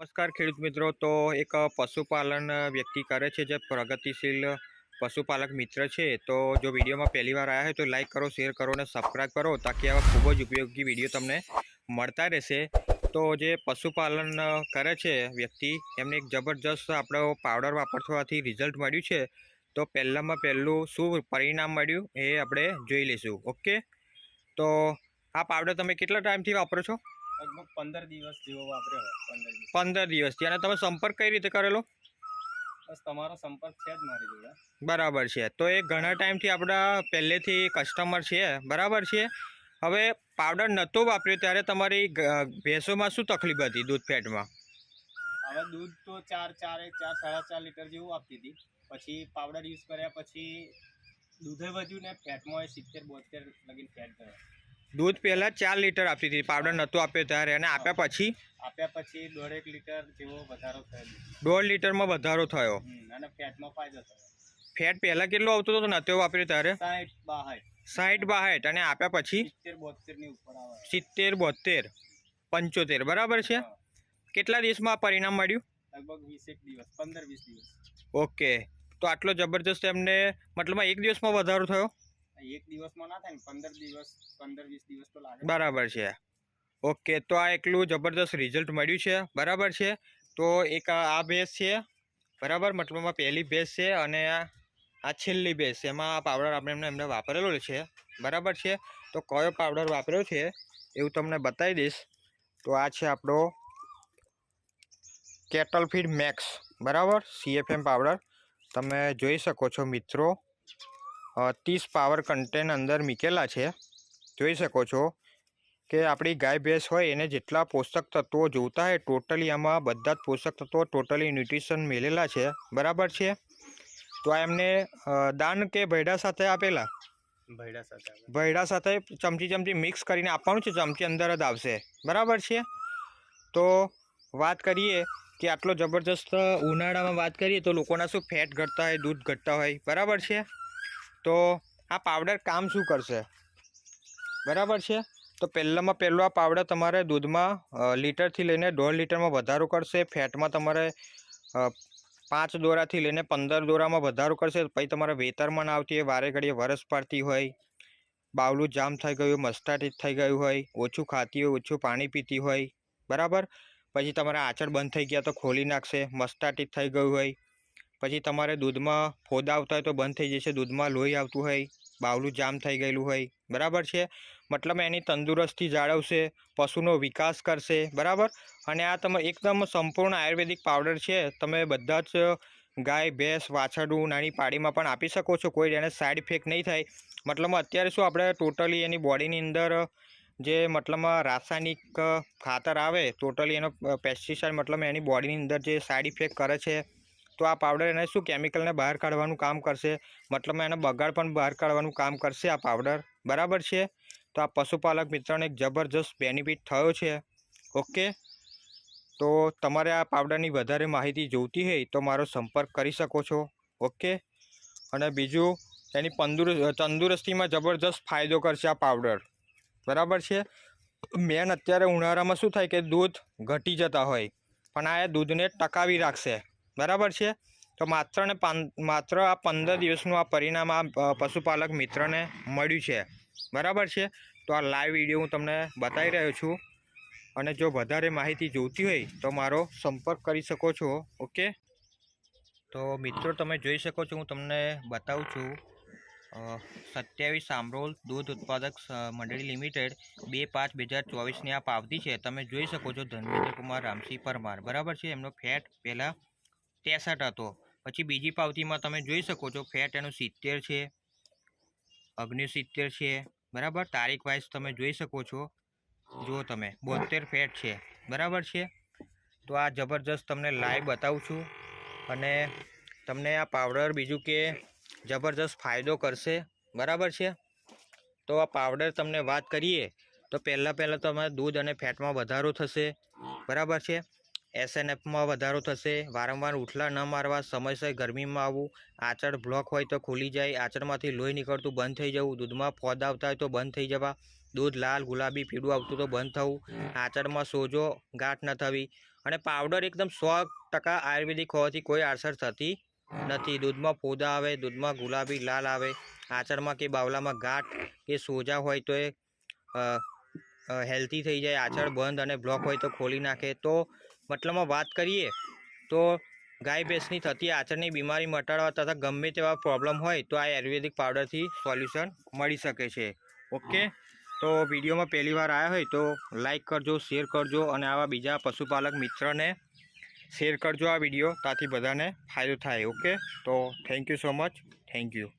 નમસ્કાર ખેડૂત મિત્રો. તો એક પશુપાલન વ્યક્તિ કરે છે જે પ્રગતિશીલ પશુપાલક મિત્ર છે. તો જો વિડીયોમાં પહેલી વાર આવ્યા હોય તો લાઈક કરો, શેર કરો અને સબસ્ક્રાઈબ કરો તાકી આવા ખૂબ જ ઉપયોગી વીડિયો તમને મળતા રહેશે. તો જે પશુપાલન કરે છે વ્યક્તિ, એમને એક જબરજસ્ત આપણો પાવડર વાપરવાથી રિઝલ્ટ મળ્યું છે. તો પહેલાંમાં પહેલું શું પરિણામ મળ્યું એ આપણે જોઈ લઈશું. ઓકે? તો આ પાવડર તમે કેટલા ટાઈમથી વાપરો છો? લગભગ પંદર દિવસ જેવો વાપર્યો હોય પંદર દિવસ. પંદર દિવસથી અને તમે સંપર્ક કઈ રીતે કરેલો? બસ તમારો સંપર્ક છે જ મારી જોડે. બરાબર છે. તો એ ઘણા ટાઈમથી આપણા પહેલેથી કસ્ટમર છે બરાબર છે? હવે પાવડર નહોતો વાપર્યો ત્યારે તમારી ભેંસોમાં શું તકલીફ હતી દૂધ ફેટમાં હવે દૂધ તો ચાર ચારે ચાર સાડા ચાર લીટર જેવું આપતી હતી. પછી પાવડર યુઝ કર્યા પછી દૂધે વધ્યું ને ફેટમાં સિત્તેર બોતેર લગીને ફેટ ગયો. દૂધ પહેલાં ચાર લીટર આપતી હતી. પાવડર નહોતો આપ્યો ત્યારે અને આપ્યા પછી? આપ્યા પછી દોઢેક લીટર જેવો વધારો થયો. દોઢ લીટરમાં વધારો થયો. અને ફેટમાં ફાયદો થયો. ફેટ પહેલાં કેટલો આવતું હતું નતો વાપર્યો ત્યારે? સાઠ બાહઠ સાઠ બાહઠ અને આપ્યા પછી? સિત્તેર બોતેરની ઉપર આવે. સિત્તેર બોતેર પંચોતેર. બરાબર છે? કેટલા દિવસમાં પરિણામ મળ્યું? લગભગ વીસ એક દિવસ પંદર વીસ દિવસ. ઓકે. તો આટલો જબરજસ્ત એમને મતલબ એક દિવસમાં વધારો થયો? એક દિવસમાં ના થાય પંદર દિવસ, પંદર વીસ દિવસ તો લાગે. બરાબર છે. ઓકે, તો આ એકલું જબરદસ્ત રિઝલ્ટ મળ્યું છે. બરાબર છે? તો એક આ ભેંસ છે. બરાબર? મતલબમાં પહેલી ભેંસ છે અને આ છેલ્લી ભેંસ એમાં આ પાવડર આપણે એમને એમને વાપરેલો છે. બરાબર છે? તો કયો પાવડર વાપર્યો છે? એવું તમને બતાવી દઈશ. તો આ છે આપણો કેટલ ફીડ મેક્સ બરાબર સીએફએમ પાવડર તમે જોઈ શકો છો મિત્રો. ત્રીસ પાવર કન્ટેન અંદર મૂકેલા છે. જોઈ શકો છો કે આપણી ગાય ભેંસ હોય એને જેટલા પોષક તત્વો જોઈતા હોય ટોટલી આમાં બધા જ પોષક તત્વો ટોટલી ન્યુટ્રિશન મેળેલા છે. બરાબર છે? તો આ એમને દાન કે ભૈડા સાથે આપેલા? ભૈડા સાથે. ભૈડા સાથે ચમચી ચમચી મિક્સ કરીને આપવાનું છે ચમચી અંદર જ આવશે. બરાબર છે? તો વાત કરીએ કે આટલો જબરજસ્ત ઉનાળામાં વાત કરીએ તો લોકોના શું ફેટ ઘટતા હોય દૂધ ઘટતા હોય. બરાબર છે? તો આ પાવડર કામ શું કરશે? બરાબર છે? તો પહેલાંમાં પહેલો આ પાવડર તમારે દૂધમાં લીટરથી લઈને દોઢ લીટરમાં વધારો કરશે. ફેટમાં તમારે પાંચ દોરાથી લઈને પંદર દોરામાં વધારો કરશે. પછી તમારે વેતરમાં ના આવતી હોય, વારે ઘડીએ વરસ પડતી હોય બાવલું જામ થઈ ગયું મસ્ટાટીસ થઈ ગયું હોય, ઓછું ખાતી હોય, ઓછું પાણી પીતી હોય, બરાબર? પછી તમારા આંચળ બંધ થઈ ગયા તો ખોલી નાખશે મસ્ટાટીસ થઈ ગયું હોય પછી તમારે દૂધમાં ફોદા આવતા હોય તો બંધ થઈ જશે, દૂધમાં લોહી આવતું હોય બાવલું જામ થઈ ગયેલું હોય, બરાબર છે? મતલબ એની તંદુરસ્તી જાળવશે, પશુનો વિકાસ કરશે, બરાબર? અને આ તમે એકદમ સંપૂર્ણ આયુર્વેદિક પાવડર છે, તમે બધા જ ગાય, ભેંસ, વાછરડું, નાની પાડીમાં પણ આપી શકો છો, કોઈ એને સાઈડ ઇફેક્ટ નહીં થાય. મતલબમાં અત્યારે શું આપણે ટોટલી એની બોડીની અંદર જે મતલબમાં રાસાયણિક ખાતર આવે ટોટલી એનો પેસ્ટિસાઇડ મતલબ એની બોડીની અંદર જે સાઈડ ઇફેક્ટ કરે છે તો આ પાવડર એને શું કેમિકલને બહાર કાઢવાનું કામ કરશે? મતલબ એને બગાડ પણ બહાર કાઢવાનું કામ કરશે આ પાવડર બરાબર છે? તો આ પશુપાલક મિત્રને એક જબરજસ્ત બેનિફિટ થયો છે. ઓકે? તો તમારે આ પાવડરની વધારે માહિતી જોઈતી હોય તો મારો સંપર્ક કરી શકો છો. ઓકે? અને બીજું, એની પંદુર, તંદુરસ્તીમાં જબરજસ્ત ફાયદો કરશે આ પાવડર બરાબર છે? મેન અત્યારે ઉનાળામાં શું થાય કે દૂધ ઘટી જતા હોય. પણ આ દૂધને ટકાવી રાખશે. બરાબર છે? તો માત્ર ને માત્ર આ પંદર દિવસનું આ પરિણામ આ પશુપાલક મિત્રને મળ્યું છે. બરાબર છે? તો આ લાઈવ વીડિયો હું તમને બતાવી રહ્યો છું. અને જો વધારે માહિતી જોઈતી હોય તો મારો સંપર્ક કરી શકો છો, ઓકે? તો મિત્રો, તમે જોઈ શકો છો હું તમને બતાવું છું. સત્યાવીસ આમરોલ દૂધ ઉત્પાદક મંડળી લિમિટેડ બે પાંચ બે હજાર ચોવીસની આ પાવતી છે. તમે જોઈ શકો છો ધર્મેન્દ્ર કુમાર રામસિંહ પરમાર. બરાબર છે? એમનો ફેટ પહેલાં ત્રેસઠ હતો. પછી બીજી પાવતીમાં તમે જોઈ શકો છો ફેટ એનું સિત્તેર છે, અગ્નિ સિત્તેર છે, બરાબર? તારીખ વાઇઝ તમે જોઈ શકો છો. જુઓ તમે બોતેર ફેટ છે, બરાબર છે? તો આ જબરજસ્ત તમને લાઈવ બતાવું છું અને તમને આ પાવડર બીજું કે જબરજસ્ત ફાયદો કરશે, બરાબર છે? તો આ પાવડર તમને વાત કરીએ તો પહેલાં પહેલાં તમારે દૂધ અને ફેટમાં વધારો થશે, બરાબર છે? એસએનએફમાં વધારો થશે. વારંવાર ઉઠલા ન મારવા, સમયસર ગરમીમાં આવવું. આચળ બ્લોક હોય તો ખુલી જાય. આચળમાંથી લોહી નીકળતું બંધ થઈ જવું. દૂધમાં ફોદ આવતા હોય તો બંધ થઈ જવા. દૂધ લાલ, ગુલાબી, પીળું આવતું તો બંધ થવું. આચળમાં સોજો ગાંઠ ન થવી. અને પાવડર એકદમ સો ટકા આયુર્વેદિક હોવાથી કોઈ આડસર થતી નથી. દૂધમાં ફોદા આવે, દૂધમાં ગુલાબી, લાલ આવે. આચળમાં કે બાવલામાં ગાંઠ કે સોજા હોય તો એ હેલ્ધી થઈ જાય. આચળ બંધ અને બ્લોક હોય તો ખોલી નાખે. તો મતલબમાં વાત કરીએ તો ગાય ભેંસની થતી આચરની બીમારી મટાડવા તથા ગમે તેવા પ્રોબ્લેમ હોય તો આ આયુર્વેદિક પાવડરથી સોલ્યુશન મળી શકે છે. ઓકે તો વિડીયોમાં પહેલી વાર આવ્યા હોય તો લાઈક કરજો શેર કરજો અને આવા બીજા પશુપાલક મિત્રને શેર કરજો આ વીડિયો તાથી બધાને ફાયદો થાય. ઓકે તો thank you so much thank you